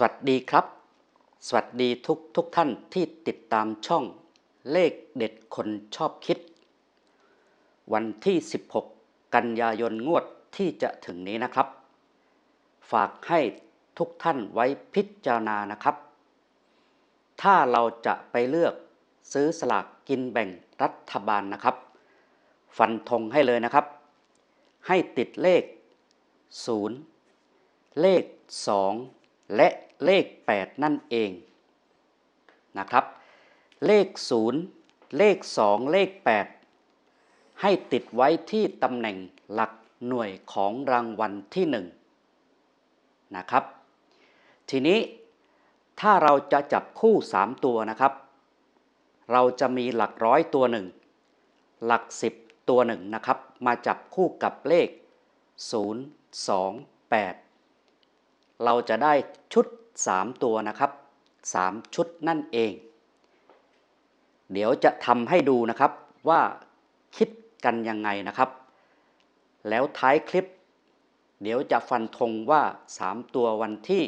สวัสดีครับ สวัสดีทุกทุกท่านที่ติดตามช่องเลขเด็ดคนชอบคิด วันที่ 16 กันยายนงวดที่จะถึงนี้นะครับ ฝากให้ทุกท่านไว้พิจารณานะครับ ถ้าเราจะไปเลือกซื้อสลากกินแบ่งรัฐบาลนะครับ ฟันธงให้เลยนะครับ ให้ติดเลข 0 เลข 2 และเลข 8 นั่นเองนะครับ เลข 0 เลข 2 เลข 8 ให้ติดไว้ที่ตำแหน่งหลักหน่วยของรางวัลที่ 1 นะครับ ทีนี้ถ้าเราจะจับคู่ 3 ตัวนะครับ เราจะมีหลักร้อยตัวหนึ่งหลัก 10 ตัวหนึ่งนะครับ มาจับคู่กับเลข 0 2 8 เราจะได้ชุด 3 ตัวนะครับ 3 ชุดนั่นเอง เดี๋ยวจะทำให้ดูนะครับว่าคิดกันยังไงนะครับ แล้วท้ายคลิป เดี๋ยวจะฟันธงว่า 3 ตัววันที่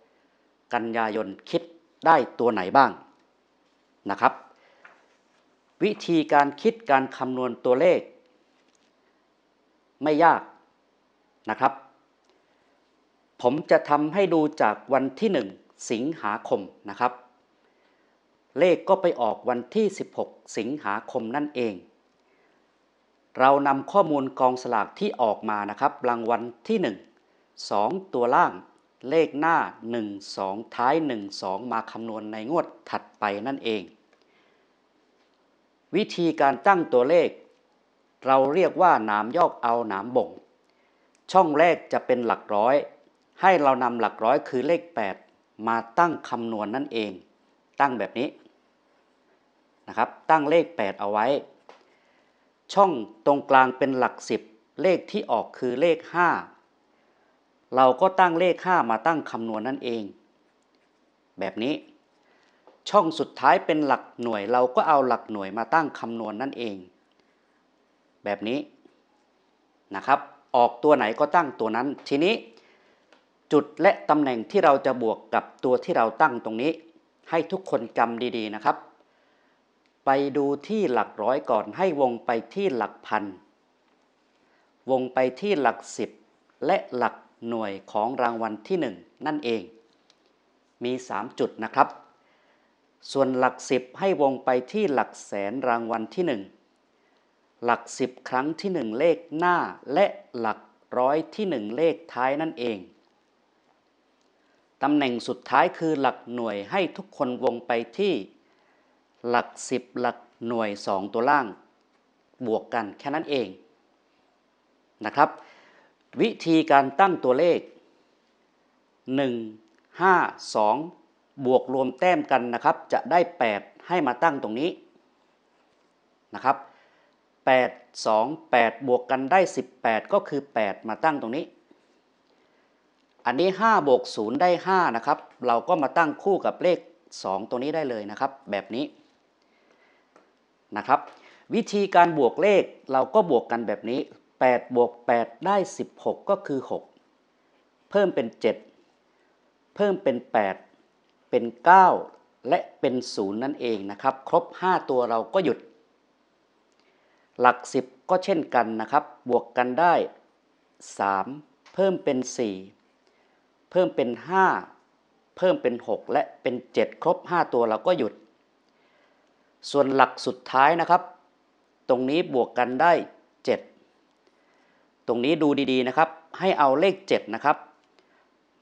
16 กันยายนคิดได้ตัวไหนบ้างนะครับ วิธีการคิดการคำนวณตัวเลข ไม่ยากนะครับ ผมจะทำให้ดูจากวันที่ 1 สิงหาคมนะครับ เลขก็ไปออกวันที่ 16 สิงหาคมนั่นเอง เรานำข้อมูลกองสลากที่ออกมานะครับรางวัลที่ 1 2 ตัวล่าง เลขหน้า 1 2 ท้าย 1 2 มาคำนวณในงวดถัดไปนั่นเอง วิธีการตั้งตัวเลข เราเรียกว่าหนามยอกเอาหนามบ่ง ช่องแรกจะเป็นหลักร้อย ให้เรานำหลักร้อยคือเลข 8 มาตั้งคำนวณนนั่นเอง ตั้งแบบนี้นะครับ ตั้งเลข 8 เอาไว้ ช่องตรงกลางเป็นหลัก 10 เลขที่ออกคือเลข 5 เราก็ตั้งเลข 5 มาตั้งคำนวณนนั่นเอง แบบนี้ ช่องสุดท้ายเป็นหลักหน่วย เราก็เอาหลักหน่วยมาตั้งคำนวณนนั่นเอง แบบนี้นะครับ ออกตัวไหนก็ตั้งตัวนั้นทีนี้ จุดและตำแหน่งที่เราจะบวกกับตัวที่เราตั้งตรงนี้ ให้ทุกคนจำดีๆนะครับ ไปดูที่หลักร้อยก่อนให้วงไปที่หลักพัน วงไปที่หลักสิบและหลักหน่วยของรางวัลที่หนึ่งนั่นเอง มี 3 จุดนะครับ ส่วนหลักสิบให้วงไปที่หลักแสนรางวัลที่หนึ่งหลักสิบครั้งที่หนึ่งเลขหน้าและหลักร้อยที่หนึ่งเลขท้ายนั่นเอง ตำแหน่งสุดท้ายคือหลักหน่วยให้ทุกคนวงไปที่หลักสิบหลักหน่วยสองตัวล่าง บวกกันแค่นั้นเองนะครับ วิธีการตั้งตัวเลข 1 5 2 บวกรวมแต้มกันนะครับ จะได้ 8 ให้มาตั้งตรงนี้นะครับ8 2 8 บวกกันได้ 18 ก็คือ 8 มาตั้งตรงนี้ อันนี้5บวก0ได้5นะครับ เราก็มาตั้งคู่กับเลข 2 ตัวนี้ได้เลยนะครับ แบบนี้นะครับ วิธีการบวกเลขเราก็บวกกันแบบนี้8บวก8ได้ 16 ก็คือ 6 เพิ่มเป็น 7 เพิ่มเป็น 8 เป็น 9 และเป็น 0 นั่นเองนะครับ ครบ 5 ตัวเราก็หยุด หลัก 10 ก็เช่นกันนะครับ บวกกันได้ 3 เพิ่มเป็น 4 เพิ่มเป็น 5 เพิ่มเป็น 6 และเป็น 7 ครบ 5 ตัวเราก็หยุด ส่วนหลักสุดท้ายนะครับ ตรงนี้บวกกันได้ 7 ตรงนี้ดูดีๆนะครับ ให้เอาเลข 7 นะครับ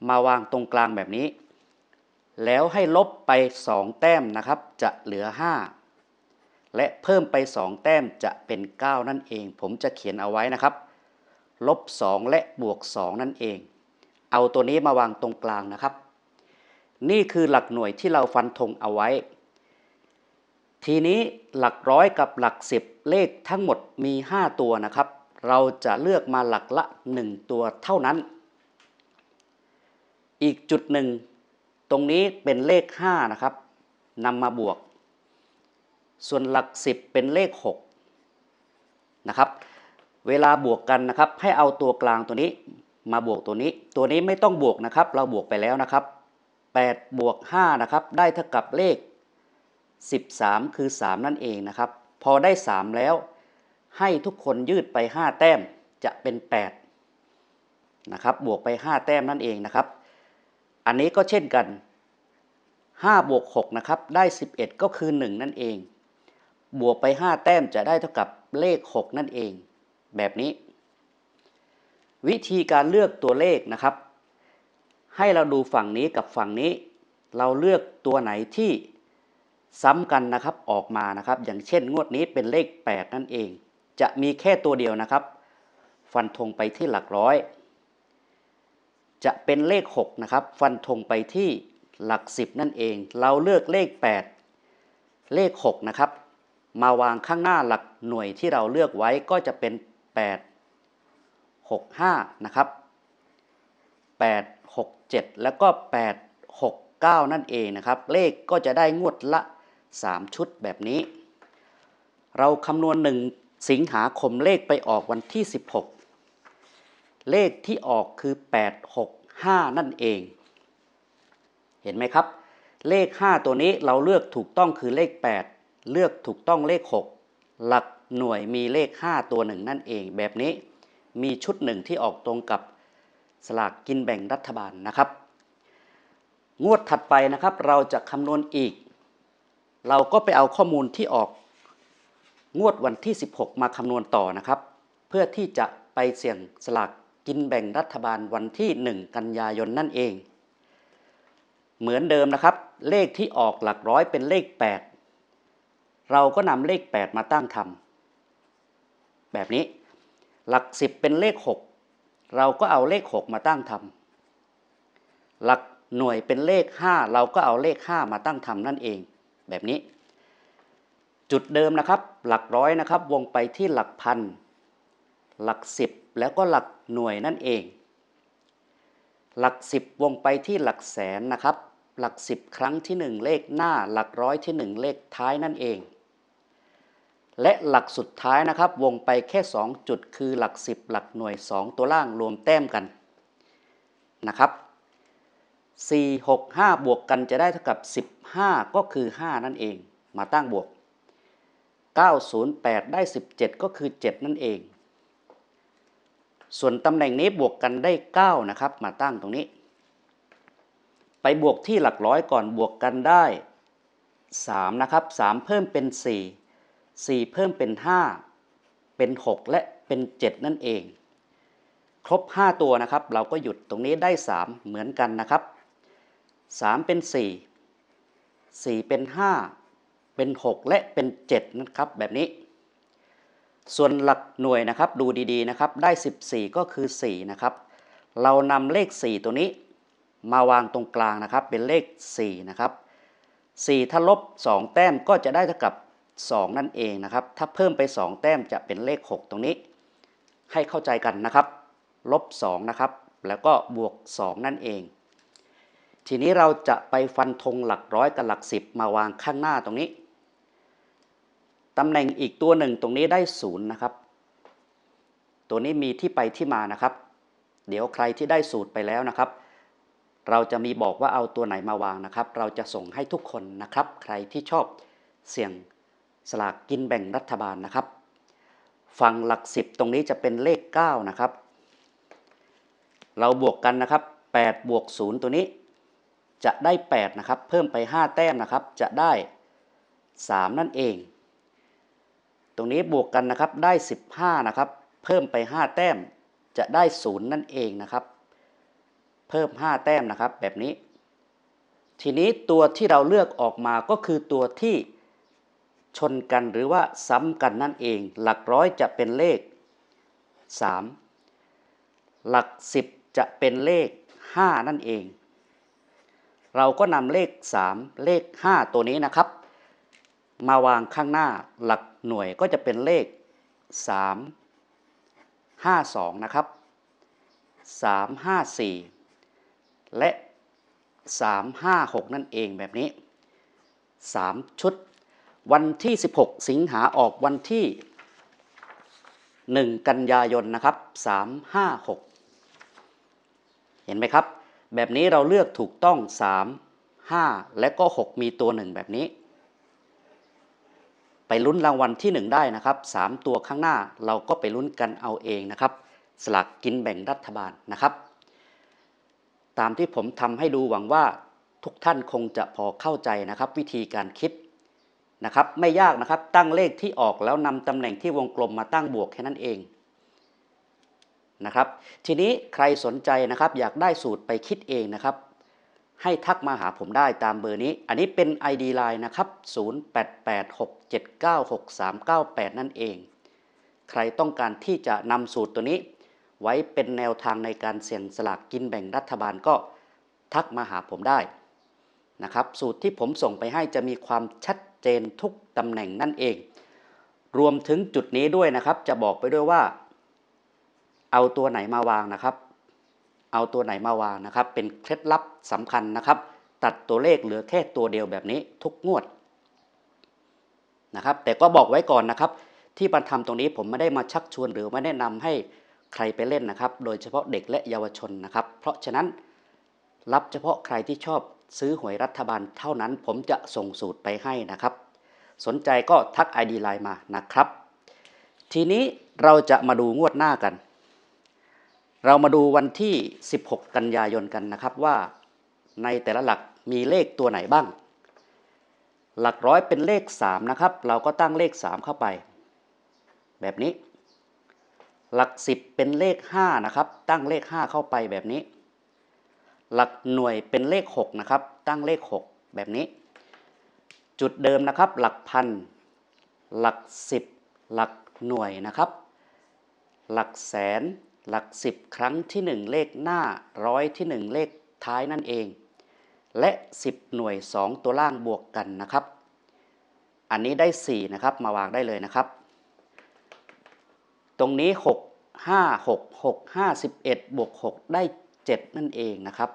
มาวางตรงกลางแบบนี้ แล้วให้ลบไป 2 แต้มนะครับ จะเหลือ 5 และเพิ่มไป 2 แต้มจะเป็น 9 นั่นเอง ผมจะเขียนเอาไว้นะครับ ลบ 2 และบวก 2 นั่นเอง เอาตัวนี้มาวางตรงกลางนะครับ นี่คือหลักหน่วยที่เราฟันธงเอาไว้ ทีนี้หลักร้อยกับหลัก10เลขทั้งหมดมี 5 ตัวนะครับ เราจะเลือกมาหลักละ 1 ตัวเท่านั้น อีกจุดหนึ่ง ตรงนี้เป็นเลข 5 นะครับนำมาบวก ส่วนหลัก 10 เป็นเลข 6 นะครับ เวลาบวกกันนะครับ ให้เอาตัวกลางตัวนี้ มาบวกตัวนี้ ตัวนี้ไม่ต้องบวกนะครับ เราบวกไปแล้วนะครับ8บวก5นะครับได้เท่ากับเลข 13 คือ 3 นั่นเองนะครับ พอได้ 3 แล้ว ให้ทุกคนยืดไป 5 แต้มจะเป็น 8 นะครับ บวกไป 5 แต้มนั่นเองนะครับ อันนี้ก็เช่นกัน 5 บวก6นะครับได้ 11 ก็คือ 1 นั่นเอง บวกไป 5 แต้มจะได้เท่ากับเลข 6 นั่นเอง แบบนี้ วิธีการเลือกตัวเลขนะครับ ให้เราดูฝั่งนี้กับฝั่งนี้ เราเลือกตัวไหนที่ซ้ำกันนะครับออกมานะครับ อย่างเช่นงวดนี้เป็นเลข 8 นั่นเอง จะมีแค่ตัวเดียวนะครับ ฟันธงไปที่หลักร้อย จะเป็นเลข 6 นะครับ ฟันธงไปที่หลัก 10 นั่นเอง เราเลือกเลข 8 เลข 6 นะครับ มาวางข้างหน้าหลักหน่วยที่เราเลือกไว้ก็จะเป็น 8 6 5 นะครับ 8 6 7 แล้วก็ 8 6 9 นั่นเองนะครับ เลขก็จะได้งวดละ 3 ชุดแบบนี้ เราคำนวณ 1 สิงหาคมเลขไปออกวันที่ 16 เลขที่ออกคือ 8 6 5 นั่นเอง เห็นไหมครับ เลข 5 ตัวนี้เราเลือกถูกต้องคือเลข 8 เลือกถูกต้องเลข 6 หลักหน่วยมีเลข 5 ตัวหนึ่งนั่นเองแบบนี้ มีชุดหนึ่งที่ออกตรงกับสลากกินแบ่งรัฐบาลนะครับ งวดถัดไปนะครับเราจะคำนวณอีก เราก็ไปเอาข้อมูลที่ออกงวดวันที่ 16 มาคำนวณต่อนะครับ เพื่อที่จะไปเสี่ยงสลากกินแบ่งรัฐบาลวันที่ 1 กันยายนนั่นเอง เหมือนเดิมนะครับ เลขที่ออกหลักร้อยเป็นเลข 8 เราก็นำเลข 8 มาตั้งทำแบบนี้ หลัก10เป็นเลข6เราก็เอาเลข6มาตั้งทำหลักหน่วยเป็นเลข5เราก็เอาเลข5มาตั้งทำนั่นเอง แบบนี้ จุดเดิมนะครับ หลักร้อยนะครับ วงไปที่หลักพัน หลัก10แล้วก็หลักหน่วยนั่นเอง หลัก10วงไปที่หลักแสนนะครับ หลัก10ครั้งที่1เลขหน้า หลักร้อยที่1เลขท้ายนั่นเอง และหลักสุดท้ายนะครับ วงไปแค่ 2 จุดคือหลัก 10 หลักหน่วย 2 ตัวล่างรวมแต้มกันนะครับ 4 6 5 บวกกันจะได้เท่ากับ 15 ก็คือ 5 นั่นเอง มาตั้งบวก 908 ได้ 17 ก็คือ 7 นั่นเอง ส่วนตำแหน่งนี้บวกกันได้ 9 นะครับ มาตั้งตรงนี้ ไปบวกที่หลักร้อยก่อนบวกกันได้ 3 นะครับ 3 เพิ่มเป็น 4 4 เพิ่มเป็น 5 เป็น 6 และเป็น 7 นั่นเอง ครบ 5 ตัวนะครับ เราก็หยุดตรงนี้ได้ 3 เหมือนกันนะครับ 3 เป็น 4 4 เป็น 5 เป็น 6 และเป็น 7 นะครับ แบบนี้ ส่วนหลักหน่วยนะครับดูดีๆนะครับ ได้ 14 ก็คือ 4 นะครับ เรานำเลข 4 ตัวนี้มาวางตรงกลางนะครับเป็นเลข 4 นะครับ 4 ถ้าลบ 2 แต้มก็จะได้เท่ากับ 2 นั่นเองนะครับ ถ้าเพิ่มไป 2 แต้มจะเป็นเลข 6 ตรงนี้ ให้เข้าใจกันนะครับ ลบ 2 นะครับ แล้วก็บวก 2 นั่นเอง ทีนี้เราจะไปฟันธงหลักร้อยกับหลัก 10 มาวางข้างหน้าตรงนี้ ตำแหน่งอีกตัวหนึ่งตรงนี้ได้ 0 นะครับ ตัวนี้มีที่ไปที่มานะครับ เดี๋ยวใครที่ได้สูตรไปแล้วนะครับเราจะมีบอกว่าเอาตัวไหนมาวางนะครับ เราจะส่งให้ทุกคนนะครับ ใครที่ชอบเสี่ยง สลากกินแบ่งรัฐบาลนะครับ ฝั่งหลัก 10 ตรงนี้จะเป็นเลข 9 นะครับ เราบวกกันนะครับ8บวก0ตัวนี้จะได้ 8 นะครับ เพิ่มไป 5 แต้มนะครับ จะได้ 3 นั่นเอง ตรงนี้บวกกันนะครับได้ 15 นะครับ เพิ่มไป 5 แต้มจะได้ 0 นั่นเองนะครับ เพิ่ม 5 แต้มนะครับแบบนี้ ทีนี้ตัวที่เราเลือกออกมาก็คือตัวที่ ชนกันหรือว่าซ้ำกันนั่นเอง หลักร้อยจะเป็นเลข 3 หลัก 10 จะเป็นเลข 5 นั่นเอง เราก็นำเลข 3 เลข 5 ตัวนี้นะครับ มาวางข้างหน้าหลักหน่วยก็จะเป็นเลข 3 5 2 นะครับ 3 5 4 และ 3 5 6 นั่นเองแบบนี้ 3 ชุด วันที่ 16 สิงหาออกวันที่ 1 กันยายนนะครับ 3 5 6 เห็นไหมครับ แบบนี้เราเลือกถูกต้อง 3 5 และก็ 6 มีตัวหนึ่งแบบนี้ ไปลุ้นรางวัลที่ 1 ได้นะครับ 3 ตัวข้างหน้าเราก็ไปลุ้นกันเอาเองนะครับ สลากกินแบ่งรัฐบาลนะครับ ตามที่ผมทำให้ดูหวังว่าทุกท่านคงจะพอเข้าใจนะครับ วิธีการคิด นะครับไม่ยากนะครับตั้งเลขที่ออกแล้วนำตำแหน่งที่วงกลมมาตั้งบวกแค่นั้นเองนะครับทีนี้ใครสนใจนะครับอยากได้สูตรไปคิดเองนะครับ ให้ทักมาหาผมได้ตามเบอร์นี้ อันนี้เป็น ID Line นะครับ 0886796398 นั่นเอง ใครต้องการที่จะนำสูตรตัวนี้ ไว้เป็นแนวทางในการเสี่ยงสลากกินแบ่งรัฐบาลก็ทักมาหาผมได้นะครับ สูตรที่ผมส่งไปให้จะมีความชัด เจนทุกตำแหน่งนั่นเอง รวมถึงจุดนี้ด้วยนะครับ จะบอกไปด้วยว่า เอาตัวไหนมาวางนะครับ เอาตัวไหนมาวางนะครับ เป็นเคล็ดลับสำคัญนะครับ ตัดตัวเลขเหลือแค่ตัวเดียวแบบนี้ทุกงวดนะครับ แต่ก็บอกไว้ก่อนนะครับ ที่บันทำตรงนี้ผมไม่ได้มาชักชวนหรือไม่แนะนำให้ใครไปเล่นนะครับ โดยเฉพาะเด็กและเยาวชนนะครับ เพราะฉะนั้นรับเฉพาะใครที่ชอบ ซื้อหวยรัฐบาลเท่านั้น ผมจะส่งสูตรไปให้นะครับ สนใจก็ทัก ID ไลน์มานะครับ ทีนี้เราจะมาดูงวดหน้ากัน เรามาดูวันที่ 16 กันยายนกันนะครับว่า ในแต่ละหลักมีเลขตัวไหนบ้าง หลักร้อยเป็นเลข 3 นะครับ เราก็ตั้งเลข 3 เข้าไป แบบนี้ หลัก 10 เป็นเลข 5 นะครับ ตั้งเลข 5 เข้าไปแบบนี้ หลักหน่วยเป็นเลข 6 นะครับ ตั้งเลข 6 แบบนี้ จุดเดิมนะครับ หลักพัน หลัก 10 หลักหน่วยนะครับ หลักแสน หลัก 10 ครั้งที่ 1 เลขหน้าร้อยที่ 1 เลขท้ายนั่นเอง และ 10 หน่วย 2 ตัวล่างบวกกันนะครับ อันนี้ได้ 4 นะครับ มาวางได้เลยนะครับ ตรงนี้ 6 5 6 6 51บวก6ได้7 นั่นเองนะครับ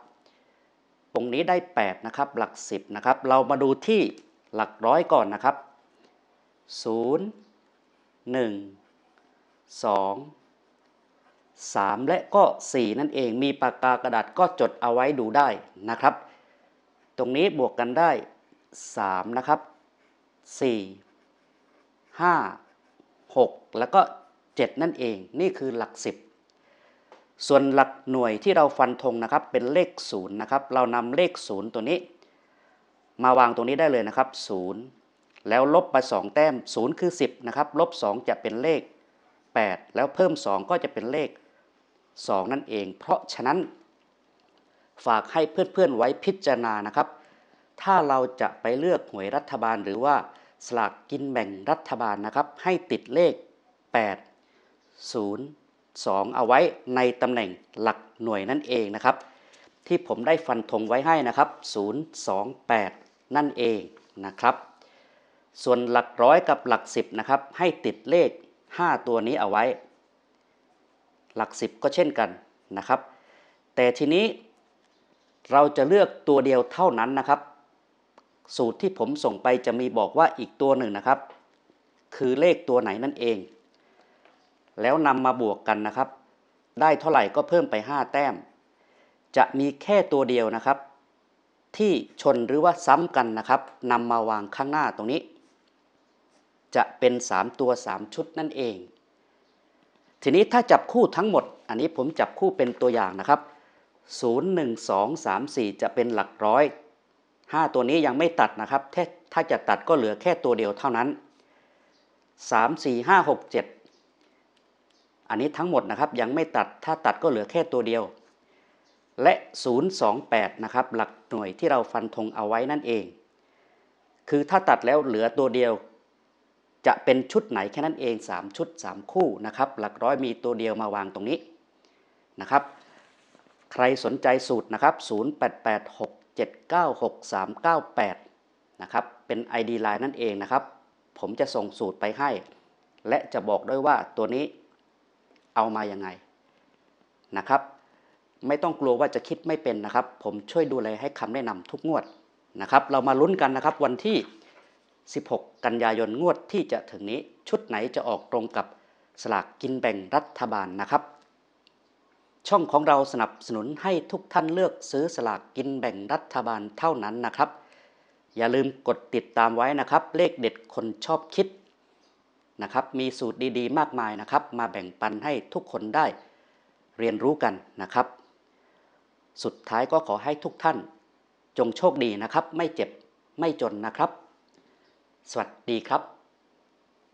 ตรงนี้ได้ 8 นะครับ หลัก 10 นะครับ เรามาดูที่หลักร้อยก่อนนะครับ 0 1 2 3 และก็ 4 นั่นเองมีปากกากระดาษก็จดเอาไว้ดูได้นะครับ ตรงนี้บวกกันได้ 3 นะครับ 4 5 6 แล้วก็ 7 นั่นเอง นี่คือหลัก 10 ส่วนหลักหน่วยที่เราฟันธงนะครับเป็นเลข0นะครับเรานำเลข 0 ตัวนี้ มาวางตรงนี้ได้เลยนะครับ 0 แล้วลบไป2แต้ม 0 คือ 10นะครับลบ 2 จะเป็นเลข 8 แล้วเพิ่ม 2 ก็จะเป็นเลข 2 นั่นเอง เพราะฉะนั้นฝากให้เพื่อนๆไว้พิจารณานะครับ ถ้าเราจะไปเลือกหวยรัฐบาลหรือว่าสลากกินแบ่งรัฐบาลนะครับ ให้ติดเลข 8 0 2 เอาไว้ในตำแหน่งหลักหน่วยนั่นเองนะครับ ที่ผมได้ฟันธงไว้ให้นะครับ 028 นั่นเองนะครับ ส่วนหลักร้อยกับหลัก 10นะครับให้ติดเลข 5 ตัวนี้เอาไว้ หลัก 10 ก็เช่นกันนะครับ แต่ทีนี้เราจะเลือกตัวเดียวเท่านั้นนะครับ สูตรที่ผมส่งไปจะมีบอกว่าอีกตัวหนึ่งนะครับ คือเลขตัวไหนนั่นเอง แล้วนำมาบวกกันนะครับ ได้เท่าไหร่ก็เพิ่มไป 5 แต้ม จะมีแค่ตัวเดียวนะครับ ที่ชนหรือว่าซ้ำกันนะครับนำมาวางข้างหน้าตรงนี้ จะเป็น 3 ตัว 3 ชุดนั่นเอง ทีนี้ถ้าจับคู่ทั้งหมด อันนี้ผมจับคู่เป็นตัวอย่างนะครับ 0 1 2 3 4 จะเป็นหลักร้อย 5 ตัวนี้ยังไม่ตัดนะครับ ถ้าจะตัดก็เหลือแค่ตัวเดียวเท่านั้น 3 4 5 6 7 อันนี้ทั้งหมดนะครับยังไม่ตัดถ้าตัดก็เหลือแค่ตัวเดียว และ 028 นะครับหลักหน่วยที่เราฟันธงเอาไว้นั่นเอง คือถ้าตัดแล้วเหลือตัวเดียว จะเป็นชุดไหนแค่นั้นเอง 3 ชุด 3 คู่นะครับหลักร้อยมีตัวเดียวมาวางตรงนี้นะครับใครสนใจสูตรนะครับ 0886796398 นะครับ เป็น ID Line นั่นเองนะครับ ผมจะส่งสูตรไปให้ และจะบอกด้วยว่าตัวนี้ เอามายังไงนะครับ ไม่ต้องกลัวว่าจะคิดไม่เป็นนะครับ ผมช่วยดูแลให้คำแนะนำทุกงวดนะครับ เรามาลุ้นกันนะครับวันที่ 16 กันยายนงวดที่จะถึงนี้ชุดไหนจะออกตรงกับสลากกินแบ่งรัฐบาลนะครับ ช่องของเราสนับสนุนให้ทุกท่านเลือกซื้อสลากกินแบ่งรัฐบาลเท่านั้นนะครับ อย่าลืมกดติดตามไว้นะครับ เลขเด็ดคนชอบคิด นะครับ มีสูตรดีๆ มากมายนะครับ มาแบ่งปันให้ทุกคนได้เรียนรู้กันนะครับ สุดท้ายก็ขอให้ทุกท่าน จงโชคดีนะครับ ไม่เจ็บไม่จนนะครับ สวัสดีครับ